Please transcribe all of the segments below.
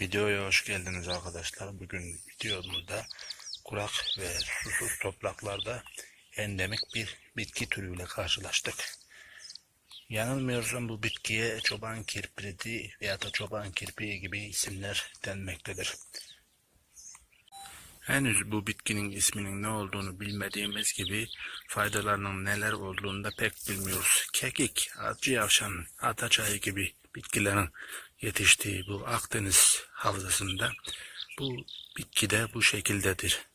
Videoya hoş geldiniz arkadaşlar. Bugün videomuzda kurak ve susuz topraklarda endemik bir bitki türüyle karşılaştık. Yanılmıyorsam bu bitkiye çoban kirpiridi veya da çoban kirpiği gibi isimler denmektedir. Henüz bu bitkinin isminin ne olduğunu bilmediğimiz gibi faydalarının neler olduğunu da pek bilmiyoruz. Kekik, acı yavşan, ataçayı gibi bitkilerin yetiştiği bu Akdeniz havzasında bu bitki de bu şekildedir.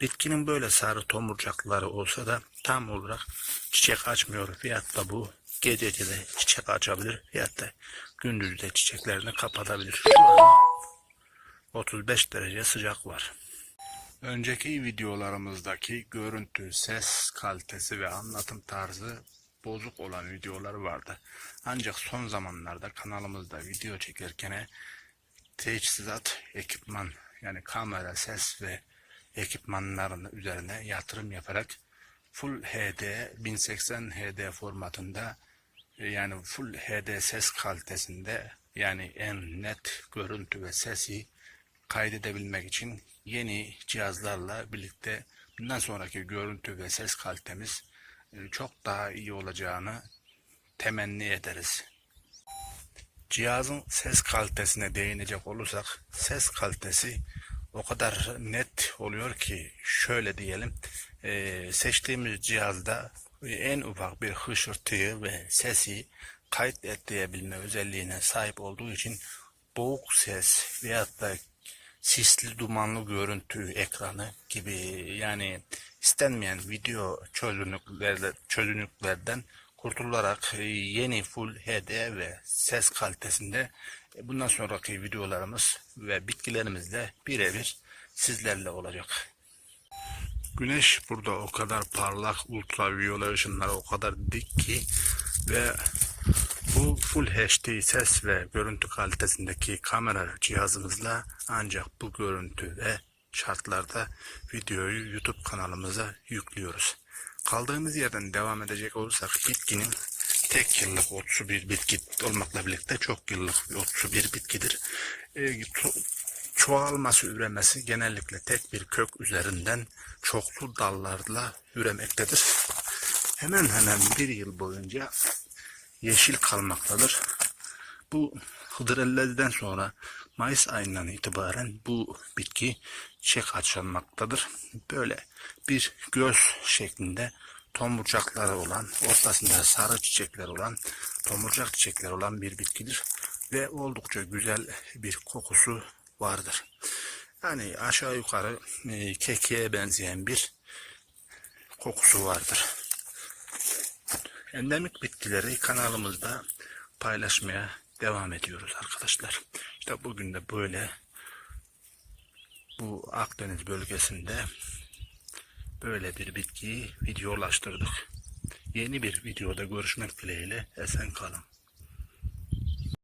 Bitkinin böyle sarı tomurcakları olsa da tam olarak çiçek açmıyor. Veyahut da bu gecece de çiçek açabilir. Veyahut da gündüz de çiçeklerini kapatabilir. Şu an 35 derece sıcak var. Önceki videolarımızdaki görüntü, ses kalitesi ve anlatım tarzı bozuk olan videolar vardı. Ancak son zamanlarda kanalımızda video çekerken teçhizat, ekipman yani kamera, ses ve ekipmanların üzerine yatırım yaparak Full HD 1080 HD formatında yani Full HD ses kalitesinde yani en net görüntü ve sesi kaydedebilmek için yeni cihazlarla birlikte bundan sonraki görüntü ve ses kalitemiz çok daha iyi olacağını temenni ederiz. Cihazın ses kalitesine değinecek olursak ses kalitesi o kadar net oluyor ki şöyle diyelim e, seçtiğimiz cihazda en ufak bir hışırtıyı ve sesi kayıt ettirebilme özelliğine sahip olduğu için boğuk ses veyahut da sisli dumanlı görüntü ekranı gibi yani istenmeyen video çözünürlüklerle, çözünürlüklerden kurtularak e, yeni Full HD ve ses kalitesinde e, bundan sonraki videolarımız ve bitkilerimizle birebir sizlerle olacak. Güneş burada o kadar parlak ultraviyole ışınları o kadar dik ki ve bu Full HD ses ve görüntü kalitesindeki kamera cihazımızla ancak bu görüntü ve şartlarda videoyu YouTube kanalımıza yüklüyoruz. Kaldığımız yerden devam edecek olursak bitkinin tek yıllık otsu bir bitki olmakla birlikte çok yıllık bir otsu bir bitkidir. E, ço- çoğalması, üremesi genellikle tek bir kök üzerinden çoklu dallarla üremektedir. Hemen hemen bir yıl boyunca yeşil kalmaktadır. Bu hıdrellezden sonra Mayıs ayından itibaren bu bitki çiçek açılmaktadır. Böyle bir göz şeklinde tomurcakları olan, ortasında sarı çiçekler olan, tomurcak çiçekler olan bir bitkidir. Ve oldukça güzel bir kokusu vardır. Yani aşağı yukarı e, kekiğe benzeyen bir kokusu vardır. Endemik bitkileri kanalımızda paylaşmaya devam ediyoruz arkadaşlar. İşte bugün de böyle bu Akdeniz bölgesinde böyle bir bitkiyi videolaştırdık. Yeni bir videoda görüşmek dileğiyle esen kalın.